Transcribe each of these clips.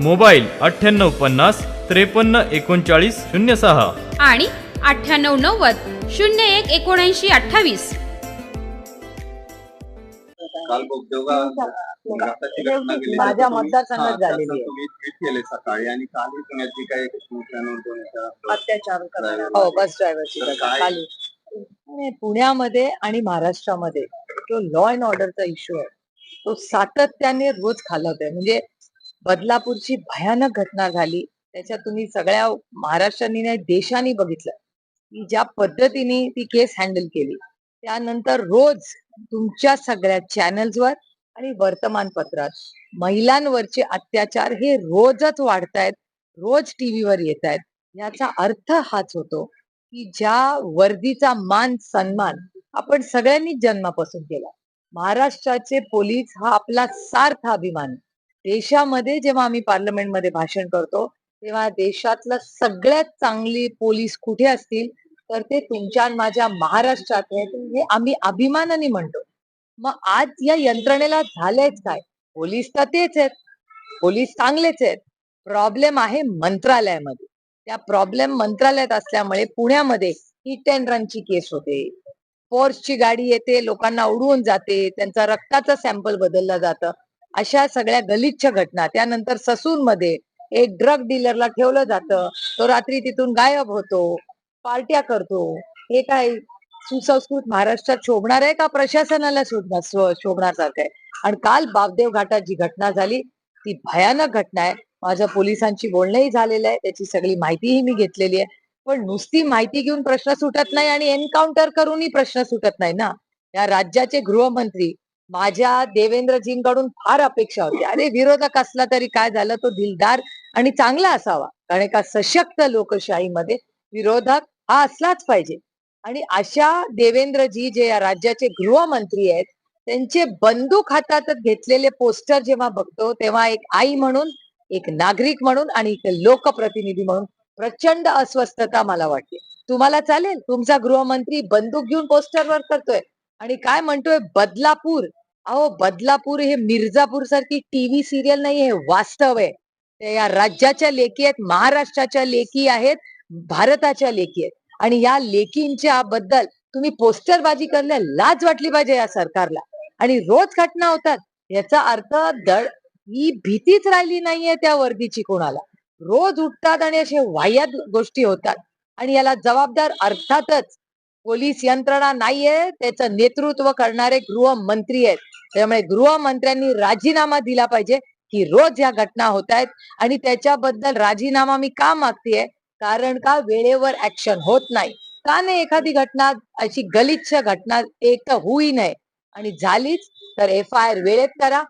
Mobile अठ्ठ्याण्णव पन्नास त्रेपन्न एकोणचाळीस शून्य सहा. आणि अठ्ठ्याण्णव नव्वद शून्य एक एकोणऐंशी अठ्ठावीस. काल उद्योगा घाताची घटना घडली. माझ्या मतदारसंघात झालेली आहे. तुम्ही ट्विट केले सकाळी आणि कालही पुण्याची काही अत्याचार करणाऱ्या हो बस ड्रायव्हरची तर घटना काय- खाली. आणि पुण्यामध्ये आणि महाराष्ट्रामध्ये जो लॉ अँड ऑर्डरचा इश्यू आहे तो सातत्याने रोज खालावतोय. म्हणजे बदलापूरची भयानक घटना झाली. त्याच्यात तुम्ही सगळ्या महाराष्ट्राने नाही देशाने बघितलं. की ज्या पद्धतीने ती केस हँडल केली. त्यानंतर रोज तुमच्या सगळ्या चॅनल्सवर आणि वर्तमानपत्रात महिलांवरचे अत्याचार हे रोजच वाढतायत रोज टीव्हीवर येत आहेत याचा अर्थ हाच होतो की ज्या वर्दीचा मान सन्मान आपण सगळ्यांनीच जन्मापासून केला. महाराष्ट्राचे पोलीस हा आपला सार्थ अभिमान. आहे. देशामध्ये जेव्हा आम्ही पार्लमेंटमध्ये भाषण करतो तेव्हा देशातलं सगळ्यात चांगली पोलीस कुठे असतील तर ते तुमच्या माझ्या महाराष्ट्रात आहेत. हे आम्ही अभिमानाने म्हणतो. मग आज या यंत्रणेला झालंयच काय? पोलीस तर तेच आहेत. पोलीस चांगलेच आहेत. प्रॉब्लेम आहे मंत्रालयामध्ये. त्या प्रॉब्लेम मंत्रालयात असल्यामुळे पुण्यामध्ये हिट अँड रनची केस होते. फोर्सची गाडी येते लोकांना उडवून जाते त्यांचा रक्ताचं सॅम्पल बदललं जातं. अशा सगळ्या गलिच्छ घटना. त्यानंतर ससून मध्ये एक ड्रग डीलरला ठेवलं जातं. तो रात्री तिथून गायब होतो. पार्ट्या करतो. हे काय सुसंस्कृत महाराष्ट्रात शोभणार आहे का? प्रशासनाला शोधणार स्व- शोभण्यासारखं आहे. आणि काल बापदेव घाटात जी घटना झाली. ती भयानक घटना आहे. माझं पोलिसांची बोलणंही झालेलं आहे. त्याची सगळी माहितीही मी घेतलेली आहे. पण नुसती माहिती घेऊन प्रश्न सुटत नाही आणि एन्काउंटर करूनही प्रश्न सुटत नाही ना? या राज्याचे गृहमंत्री माझ्या देवेंद्रजींकडून फार अपेक्षा होती. अरे विरोधक असला तरी काय झालं? तो दिलदार आणि चांगला असावा. कारण एका सशक्त लोकशाहीमध्ये विरोधक हा असलाच पाहिजे. आणि अशा देवेंद्रजी जे या राज्याचे गृहमंत्री आहेत त्यांचे बंदूक हातातच घेतलेले पोस्टर जेव्हा बघतो तेव्हा एक आई म्हणून एक नागरिक म्हणून आणि एक लोकप्रतिनिधी म्हणून प्रचंड अस्वस्थता मला वाटते. तुम्हाला चालेल? तुमचा गृहमंत्री बंदूक घेऊन पोस्टरवर करतोय. आणि काय म्हणतोय? बदलापूर. अहो बदलापूर हे मिर्जापूर सारखी टीव्ही सिरियल नाही हे वास्तव आहे. ते या राज्याच्या लेखी आहेत महाराष्ट्राच्या लेखी आहेत भारताच्या लेखी आहेत. आणि या लेखींच्या बद्दल तुम्ही पोस्टरबाजी करण्या लाज वाटली पाहिजे या सरकारला. आणि रोज घटना होतात. याचा अर्थ दड ही भीतीच राहिली नाहीये त्या वर्दीची कोणाला. रोज उठतात आणि असे वाह्यात गोष्टी होतात. आणि याला जबाबदार अर्थातच पोलीस यंत्रणा नाहीये त्याचं नेतृत्व करणारे गृहमंत्री आहेत. त्यामुळे गृहमंत्र्यांनी राजीनामा दिला पाहिजे की रोज या घटना होत आहेत. आणि त्याच्याबद्दल राजीनामा मी का मागतेय? कारण का वेळेवर ऍक्शन होत नाही? का नाही एखादी घटना अशी गलिच्छ घटना एक तर होई नये. आणि झालीच तर एफ आय आर वेळेत करा.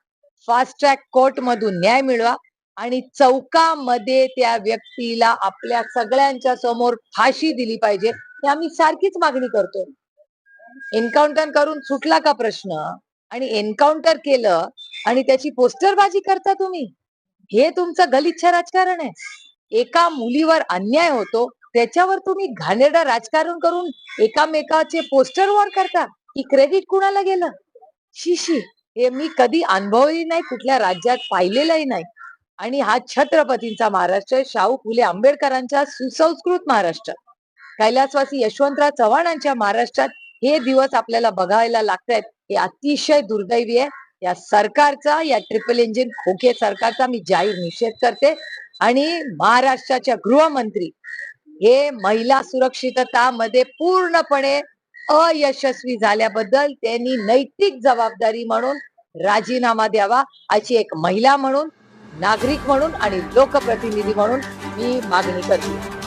फास्ट ट्रॅक कोर्ट मधून न्याय मिळवा. आणि चौकामध्ये त्या व्यक्तीला आपल्या सगळ्यांच्या समोर फाशी दिली पाहिजे. हे आम्ही सारखीच मागणी करतोय. एन्काउंटर करून सुटला का प्रश्न? आणि एन्काउंटर केलं आणि त्याची पोस्टरबाजी करता तुम्ही. हे तुमचं गलिच्छ राजकारण आहे. एका मुलीवर अन्याय होतो त्याच्यावर तुम्ही घाणेरडं राजकारण करून एकामेकाचे पोस्टर वॉर करता. की क्रेडिट कुणाला गेलं? शिशी हे मी कधी अनुभवली नाही कुठल्या राज्यात पाहिलेलंही नाही. आणि हा छत्रपतींचा महाराष्ट्र शाहू फुले आंबेडकरांच्या सुसंस्कृत महाराष्ट्र. कैलासवासी यशवंतराव चव्हाणांच्या महाराष्ट्रात हे दिवस आपल्याला बघायला लागतायत. हे अतिशय दुर्दैवी आहे. या सरकारचा या ट्रिपल इंजिन खोके सरकारचा मी जाहीर निषेध करते. आणि महाराष्ट्राच्या गृहमंत्री हे महिला सुरक्षितता मध्ये पूर्णपणे अयशस्वी झाल्याबद्दल त्यांनी नैतिक जबाबदारी म्हणून राजीनामा द्यावा अशी एक महिला म्हणून नागरिक म्हणून आणि लोकप्रतिनिधी म्हणून मी मागणी करते.